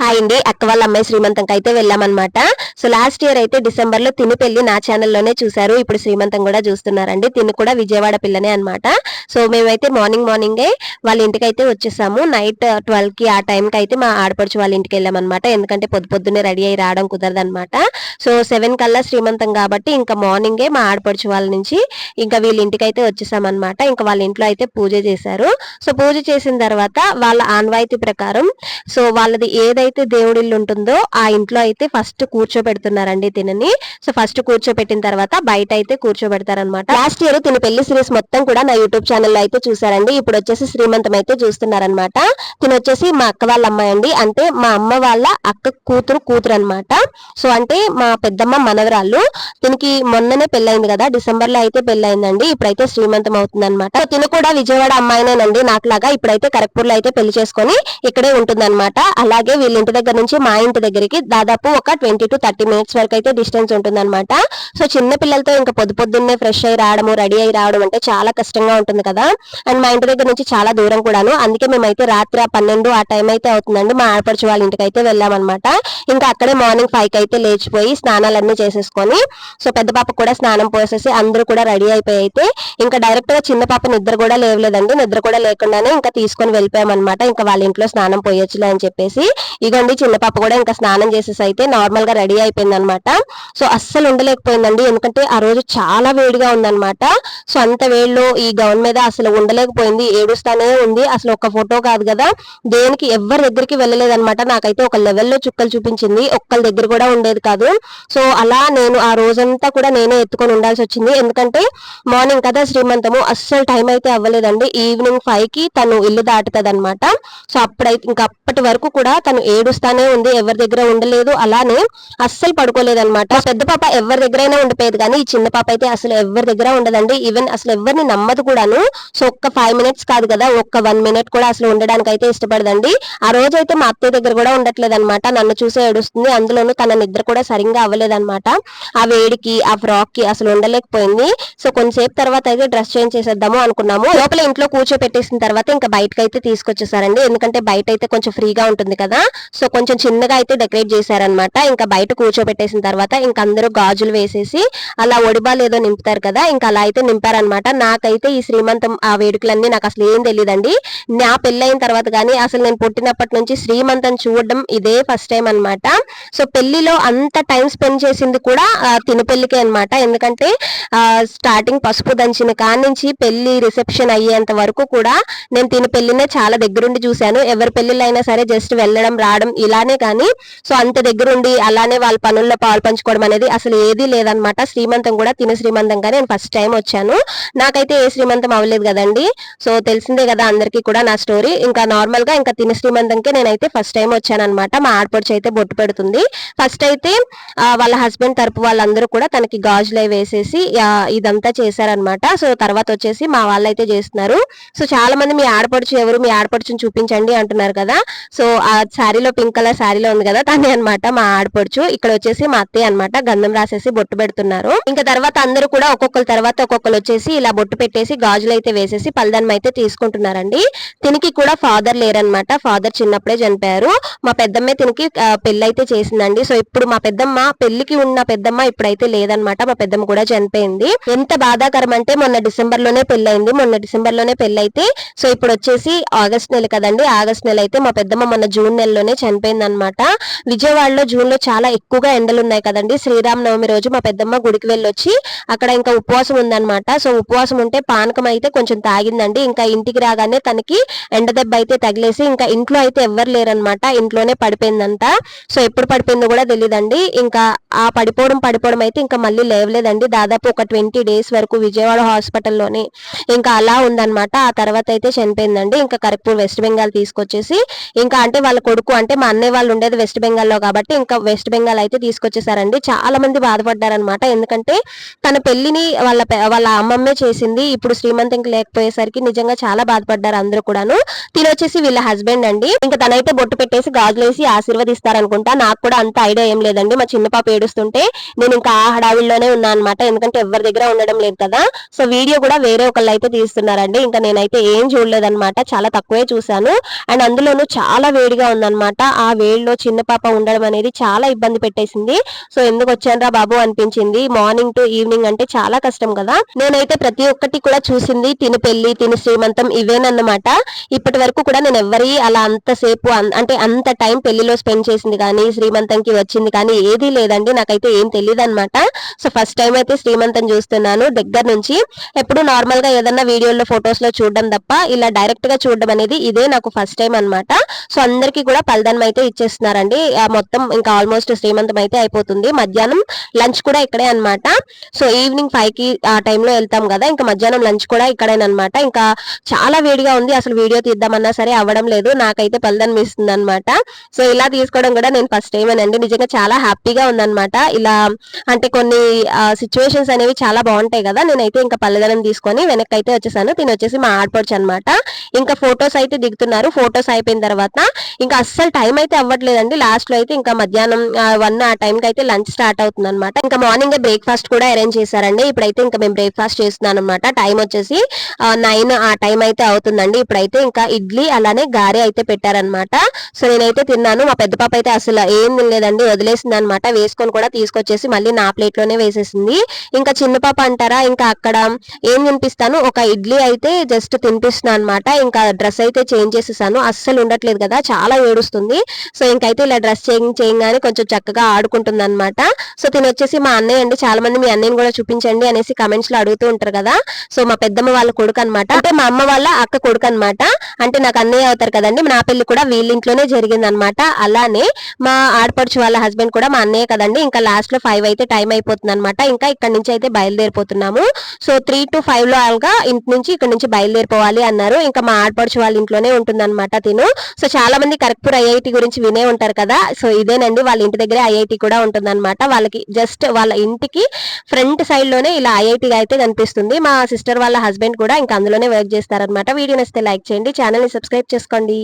Hi అండి. అక్క వాళ్ళ అమ్మాయి శ్రీమంతంకి అయితే వెళ్ళామన్నమాట. సో లాస్ట్ ఇయర్ అయితే డిసెంబర్లో తిని పెళ్ళి నా ఛానల్లోనే చూసారు ఇప్పుడు శ్రీమంతం కూడా చూస్తున్నారండి. తిని కూడా విజయవాడ పిల్లనే అనమాట సో మేమైతే మార్నింగ్ మార్నింగే వాళ్ళ ఇంటికి అయితే వచ్చేసాము. నైట్ ట్వెల్వ్కి ఆ టైంకి అయితే మా ఆడపడుచు వాళ్ళ ఇంటికి వెళ్ళామన్నమాట. ఎందుకంటే పొద్దు పొద్దున్నే రెడీ అయ్యి రావడం కుదరదు అనమాట సో సెవెన్ కల్లా శ్రీమంతం కాబట్టి ఇంకా మార్నింగే మా ఆడపడుచు వాళ్ళ నుంచి ఇంకా వీళ్ళ ఇంటికి అయితే వచ్చేసామన్నమాట. ఇంకా వాళ్ళ ఇంట్లో అయితే పూజ చేశారు. సో పూజ చేసిన తర్వాత వాళ్ళ ఆన్వాయితీ ప్రకారం సో వాళ్ళది ఏదైతే దేవుడి ఇల్లు ఉంటుందో ఆ ఇంట్లో అయితే ఫస్ట్ కూర్చోబెడుతున్నారండి తినని. సో ఫస్ట్ కూర్చోబెట్టిన తర్వాత బయట అయితే కూర్చోబెడతారనమాట లాస్ట్ ఇయర్ తిని పెళ్ళి సిరీస్ మొత్తం కూడా నా యూట్యూబ్ ఛానల్లో అయితే చూసారండి ఇప్పుడు వచ్చేసి శ్రీమంతం అయితే చూస్తున్నారనమాట తిని వచ్చేసి మా అక్క వాళ్ళ అమ్మాయి అండి. అంటే మా అమ్మ వాళ్ళ అక్క కూతురు కూతురు అనమాట సో అంటే మా పెద్దమ్మ మనవరాళ్ళు తినికి మొన్ననే పెళ్ళైంది కదా. డిసెంబర్లో అయితే పెళ్ళైందండి ఇప్పుడైతే శ్రీమంతం అవుతుంది అనమాట తిను కూడా విజయవాడ అమ్మాయినేనండి. నాకులాగా ఇప్పుడైతే కరెక్పూర్లో అయితే పెళ్ళి చేసుకొని ఇక్కడే ఉంటుందన్నమాట. అలాగే వీళ్ళు ఇంటి దగ్గర నుంచి మా ఇంటి దగ్గరికి దాదాపు ఒక ట్వంటీ టు థర్టీ మినిట్స్ వరకు అయితే డిస్టెన్స్ ఉంటుందన్నమాట. సో చిన్న పిల్లలతో ఇంకా పొద్దు పొద్దున్నే ఫ్రెష్ అయ్యి రావడము రెడీ అయ్యి రావడం అంటే చాలా కష్టంగా ఉంటుంది కదా. అండ్ మా ఇంటి దగ్గర నుంచి చాలా దూరం కూడాను. అందుకే మేమైతే రాత్రి ఆ పన్నెండు ఆ టైం అయితే అవుతుందండి. మా ఆడపడుచు వాళ్ళ ఇంటికి అయితే వెళ్ళామన్నమాట. ఇంకా అక్కడే మార్నింగ్ ఫైవ్కి అయితే లేచిపోయి స్నానాలన్నీ చేసేసుకొని సో పెద్ద పాప కూడా స్నానం పోసేసి అందరూ కూడా రెడీ అయిపోయి అయితే ఇంకా డైరెక్ట్గా చిన్న పాప నిద్ర కూడా లేవలేదండి. నిద్ర కూడా లేకుండానే ఇంకా తీసుకొని వెళ్ళిపోయామన్నమాట. ఇంకా వాళ్ళ ఇంట్లో స్నానం పోయొచ్చులే అని చెప్పేసి ఇగోండి చిన్న పాప కూడా ఇంకా స్నానం చేసేసి అయితే నార్మల్గా రెడీ అయిపోయింది అనమాట సో అస్సలు ఉండలేకపోయిందండి. ఎందుకంటే ఆ రోజు చాలా వేడిగా ఉందన్నమాట సో అంత వేడిలో ఈ గౌన్ మీద అసలు ఉండలేకపోయింది. ఏడుస్తానే ఉంది. అసలు ఒక ఫోటో కాదు కదా. దేనికి ఎవరి దగ్గరికి వెళ్ళలేదన్నమాట నాకైతే ఒక లెవెల్లో చుక్కలు చూపించింది. ఒక్కరి దగ్గర కూడా ఉండేది కాదు. సో అలా నేను ఆ రోజంతా కూడా నేనే ఎత్తుకొని ఉండాల్సి వచ్చింది. ఎందుకంటే మార్నింగ్ కదా శ్రీమంతము. అస్సలు టైం అయితే అవ్వలేదండి. ఈవినింగ్ ఫైవ్కి తను ఇల్లు దాటుతుంది అనమాట సో అప్పుడైతే ఇంకా అప్పటి వరకు కూడా తను ఏడుస్తానే ఉంది ఎవరి దగ్గర ఉండలేదు అలానే అస్సలు పడుకోలేదన్నమాట. పెద్ద పాప ఎవరి దగ్గరైనా ఉండిపోయేది కానీ ఈ చిన్న పాప అయితే అసలు ఎవరి దగ్గర ఉండదండి. ఈవెన్ అసలు ఎవరిని నమ్మదు కూడాను. సో ఒక్క ఫైవ్ మినిట్స్ కాదు కదా ఒక్క వన్ మినిట్ కూడా అసలు ఉండడానికి అయితే ఇష్టపడదండి. ఆ రోజు అయితే మా అత్తయ్య దగ్గర కూడా ఉండట్లేదు అనమాట నన్ను చూసే ఏడుస్తుంది. అందులోనూ తన నిద్ర కూడా సరిగ్గా అవ్వలేదన్నమాట. ఆ వేడికి ఆ ఫ్రాక్కి అసలు ఉండలేకపోయింది. సో కొంతసేపు తర్వాత అయితే డ్రెస్ చేంజ్ చేసేద్దాము అనుకున్నాము. లోపల ఇంట్లో కూర్చోపెట్టేసిన తర్వాత ఇంకా బయటకు అయితే తీసుకొచ్చేసారండి. ఎందుకంటే బయట అయితే కొంచెం ఫ్రీగా ఉంటుంది కదా. సో కొంచెం చిన్నగా అయితే డెకరేట్ చేశారనమాట ఇంకా బయట కూర్చోబెట్టేసిన తర్వాత ఇంకా అందరూ గాజులు వేసేసి అలా ఒడిబాలు ఏదో నింపుతారు కదా ఇంకా అలా అయితే నింపారనమాట నాకైతే ఈ శ్రీమంతం ఆ వేడుకలన్నీ నాకు అసలు ఏం తెలియదండి నా పెళ్ళైన తర్వాత కానీ అసలు నేను పుట్టినప్పటి నుంచి శ్రీమంతం చూడడం ఇదే ఫస్ట్ టైం అన్నమాట. సో పెళ్ళిలో అంత టైం స్పెండ్ చేసింది కూడా ఆ, తిన పెళ్ళికే అనమాట ఎందుకంటే స్టార్టింగ్ పసుపు దంచిన కాడి నుంచి పెళ్ళి రిసెప్షన్ అయ్యేంత వరకు కూడా నేను తిన పెళ్ళినే చాలా దగ్గరుండి చూశాను. ఎవరి పెళ్ళిళ్ళు అయినా సరే జస్ట్ వెళ్ళడం రావడం ఇలానే కానీ సో అంత దగ్గరుండి అలానే వాళ్ళ పనుల్లో పాలు పంచుకోవడం అనేది అసలు ఏదీ లేదనమాట శ్రీమంతం కూడా తిన శ్రీమంతంగా నేను ఫస్ట్ టైం వచ్చాను. నాకైతే ఏ శ్రీమంతం అవ్వలేదు కదండి. సో తెలిసిందే కదా అందరికీ కూడా నా స్టోరీ. ఇంకా నార్మల్గా ఇంకా తిన శ్రీమంతంకే నేనైతే ఫస్ట్ టైం వచ్చాను అనమాట మా ఆడపడుచు అయితే బొట్టు పెడుతుంది. ఫస్ట్ అయితే వాళ్ళ హస్బెండ్ తరపు వాళ్ళందరూ కూడా తనకి గాజులు అవి వేసేసి ఇదంతా చేశారనమాట సో తర్వాత వచ్చేసి మా వాళ్ళు అయితే చేస్తున్నారు. సో చాలా మంది మీ ఆడపడుచు ఎవరు మీ ఆడపడుచుని చూపించండి అంటున్నారు కదా. సో ఆ శారీలో పింక్ కలర్ శారీలో ఉంది కదా తనే అన్నమాట మా ఆడపడుచు. ఇక్కడ వచ్చేసి మా అత్తయ్య అన్నమాట గంధం రాసేసి బొట్టు పెడుతున్నారు. ఇంకా తర్వాత అందరూ కూడా ఒక్కొక్కరు తర్వాత ఒక్కొక్కరు వచ్చేసి ఇలా బొట్టు పెట్టేసి గాజులు అయితే వేసేసి పలదన్నం అయితే తీసుకుంటున్నారండి. తినికి కూడా ఫాదర్ లేరనమాట ఫాదర్ చిన్నప్పుడే చనిపోయారు. మా పెద్దమ్మే తినికి పెళ్ళి అయితే చేసిందండి. సో ఇప్పుడు మా పెద్దమ్మ పెళ్ళికి ఉన్న పెద్దమ్మ ఇప్పుడైతే లేదనమాట మా పెద్దమ్మ కూడా చనిపోయింది. ఎంత బాధాకరం అంటే మొన్న డిసెంబర్లోనే పెళ్ళైంది మొన్న డిసెంబర్లోనే పెళ్ళైతే. సో ఇప్పుడు వచ్చేసి ఆగస్ట్ నెల కదండి ఆగస్ట్ నెల అయితే మా పెద్దమ్మ మొన్న జూన్ లోనే చనిపోయింది అనమాట విజయవాడలో జూన్లో చాలా ఎక్కువగా ఎండలు ఉన్నాయి కదండి. శ్రీరామ్ నవమి రోజు మా పెద్దమ్మ గుడికి వెళ్ళొచ్చి అక్కడ ఇంకా ఉపవాసం ఉందన్నమాట. సో ఉపవాసం ఉంటే పానకం అయితే కొంచెం తాగిందండి. ఇంకా ఇంటికి రాగానే తనకి ఎండ దెబ్బ అయితే తగిలేసి ఇంకా ఇంట్లో అయితే ఎవ్వరు లేరనమాట ఇంట్లోనే పడిపోయిందంట. సో ఎప్పుడు పడిపోయిందో కూడా తెలియదండి ఇంకా ఆ పడిపోవడం పడిపోవడం అయితే ఇంకా మళ్ళీ లేవలేదండి. దాదాపు ఒక ట్వంటీ డేస్ వరకు విజయవాడ హాస్పిటల్లోనే ఇంకా అలా ఉందన్నమాట. ఆ తర్వాత అయితే చనిపోయిందండి. ఇంకా కరెక్ట్ వెస్ట్ బెంగాల్ తీసుకొచ్చేసి ఇంకా అంటే వాళ్ళ కొడుకు అంటే మా అన్నయ్య వాళ్ళు ఉండేది వెస్ట్ బెంగాల్లో కాబట్టి ఇంకా వెస్ట్ బెంగాల్ అయితే తీసుకొచ్చేసారండి. చాలా మంది బాధపడ్డారనమాట ఎందుకంటే తన పెళ్ళిని వాళ్ళ వాళ్ళ అమ్మమ్మే చేసింది. ఇప్పుడు శ్రీమంతంకి లేకపోయేసరికి నిజంగా చాలా బాధపడ్డారు అందరూ కూడాను. తినొచ్చేసి వీళ్ళ హస్బెండ్ అండి. ఇంకా తనైతే బొట్టు పెట్టేసి గాజులేసి ఆశీర్వదిస్తారనుకుంటా. నాకు కూడా అంత ఐడియా ఏం లేదండి. మా చిన్న పాప ఏడుస్తుంటే నేను ఇంకా ఆ హడావిల్లోనే ఉన్నా అనమాట ఎందుకంటే ఎవరి దగ్గర ఉండడం లేదు కదా. సో వీడియో కూడా వేరే ఒకళ్ళు అయితే తీస్తున్నారండి. ఇంకా నేనైతే ఏం చూడలేదన్నమాట. చాలా తక్కువే చూశాను. అండ్ అందులోనూ చాలా వేడిగా ఉందన్నమాట. అనమాట ఆ వేడిలో చిన్న పాప ఉండడం అనేది చాలా ఇబ్బంది పెట్టేసింది. సో ఎందుకు వచ్చానరా బాబు అనిపించింది. మార్నింగ్ టు ఈవినింగ్ అంటే చాలా కష్టం కదా. నేనైతే ప్రతి ఒక్కటి కూడా చూసింది. తిని పెళ్ళి తిని శ్రీమంతం ఇవేనన్నమాట. ఇప్పటి వరకు కూడా నేను ఎవరి అలా అంతసేపు అన్- అంటే అంత టైం పెళ్ళిలో స్పెండ్ చేసింది కానీ శ్రీమంతంకి వచ్చింది కానీ ఏదీ లేదండి. నాకైతే ఏం తెలియదు అనమాట సో ఫస్ట్ టైం అయితే శ్రీమంతం చూస్తున్నాను దగ్గర నుంచి. ఎప్పుడు నార్మల్గా ఏదన్నా వీడియోలో ఫొటోస్లో చూడడం తప్ప ఇలా డైరెక్ట్గా చూడడం అనేది ఇదే నాకు ఫస్ట్ టైం అన్నమాట. సో అందరికీ కూడా పలదనం అయితే ఇచ్చేస్తున్నారండి. మొత్తం ఇంకా ఆల్మోస్ట్ శ్రీమంతం అయితే అయిపోతుంది. మధ్యాహ్నం లంచ్ కూడా ఇక్కడే అనమాట సో ఈవినింగ్ ఫైవ్కి ఆ టైంలో వెళ్తాం కదా ఇంకా మధ్యాహ్నం లంచ్ కూడా ఇక్కడేనమాట ఇంకా చాలా వేడిగా ఉంది. అసలు వీడియో తీద్దామన్నా సరే అవ్వడం లేదు. నాకైతే పలదనం ఇస్తుంది అనమాట సో ఇలా తీసుకోవడం కూడా నేను ఫస్ట్ టైం అండి. నిజంగా చాలా హ్యాపీగా ఉందన్నమాట. ఇలా అంటే కొన్ని సిచ్యువేషన్స్ అనేవి చాలా బాగుంటాయి కదా. నేనైతే ఇంకా పల్లెదనం తీసుకొని వెనక్కి అయితే వచ్చేసాను. తిని వచ్చేసి మా ఆడపడుచు అనమాట ఇంకా ఫొటోస్ అయితే దిగుతున్నారు. ఫొటోస్ అయిపోయిన తర్వాత ఇంకా అస్సలు టైం అయితే అవ్వట్లేదండి. లాస్ట్లో అయితే ఇంకా మధ్యాహ్నం వన్ ఆ టైం కి అయితే లంచ్ స్టార్ట్ అవుతుంది అనమాట ఇంకా మార్నింగ్ బ్రేక్ఫాస్ట్ కూడా అరేంజ్ చేశారండి. ఇప్పుడైతే ఇంకా మేము బ్రేక్ఫాస్ట్ చేస్తున్నాను అనమాట టైం వచ్చేసి నైన్ ఆ టైం అయితే అవుతుందండి. ఇప్పుడైతే ఇంకా ఇడ్లీ అలానే గారె అయితే పెట్టారనమాట సో నేనైతే తిన్నాను. మా పెద్ద పాప అయితే అసలు ఏం తినలేదండి. వదిలేసింది అనమాట వేసుకొని కూడా తీసుకొచ్చేసి మళ్ళీ నా ప్లేట్లోనే వేసేసింది. ఇంకా చిన్న పాప అంటారా ఇంకా అక్కడ ఏం తినిపిస్తాను? ఒక ఇడ్లీ అయితే జస్ట్ తినిపిస్తున్నాను అనమాట ఇంకా డ్రెస్ అయితే చేంజ్ చేసేసాను. అస్సలు ఉండట్లేదు కదా. చాలా ఏడుస్తుంది. సో ఇంకైతే ఇలా డ్రెస్ చేయింగ్ చేయగానే కొంచెం చక్కగా ఆడుకుంటుంది అనమాట సో తిని వచ్చేసి మా అన్నయ్య అండి చాలా మంది మీ అన్నయ్యని కూడా చూపించండి అనేసి కమెంట్స్లో అడుగుతూ ఉంటారు కదా. సో మా పెద్దమ్మ వాళ్ళ కొడుకు అనమాట అంటే మా అమ్మ వాళ్ళ అక్క కొడుకు అనమాట అంటే నాకు అన్నయ్య అవుతారు కదండి నా పెళ్ళి కూడా వీళ్ళ ఇంట్లోనే జరిగింది అనమాట అలానే మా ఆడపడుచు వాళ్ళ హస్బెండ్ కూడా మా అన్నయ్య కదండి ఇంకా లాస్ట్లో ఫైవ్ అయితే టైం అయిపోతుంది అనమాట ఇంకా ఇక్కడ నుంచి అయితే బయలుదేరిపోతున్నాము. సో త్రీ టు ఫైవ్లో అలాగా ఇంటి నుంచి ఇక్కడ నుంచి బయలుదేరిపోవాలి అన్నారు. ఇంకా మా ఆడపడుచు వాళ్ళ ఇంట్లోనే ఉంటుంది అనమాట తిను. సో చాలా మంది కరెక్ట్ ఐఐటి గురించి వినే ఉంటారు కదా సో ఇదేనండి వాళ్ళ ఇంటి దగ్గర ఐఐటి కూడా ఉంటుంది అనమాట వాళ్ళకి జస్ట్ వాళ్ళ ఇంటికి ఫ్రంట్ సైడ్లోనే ఇలా ఐఐటి అయితే కనిపిస్తుంది. మా సిస్టర్ వాళ్ళ హస్బెండ్ కూడా ఇంకా అందులోనే వర్క్ చేస్తారనమాట వీడియో నచ్చితే లైక్ చేయండి ఛానల్ని సబ్స్క్రైబ్ చేసుకోండి.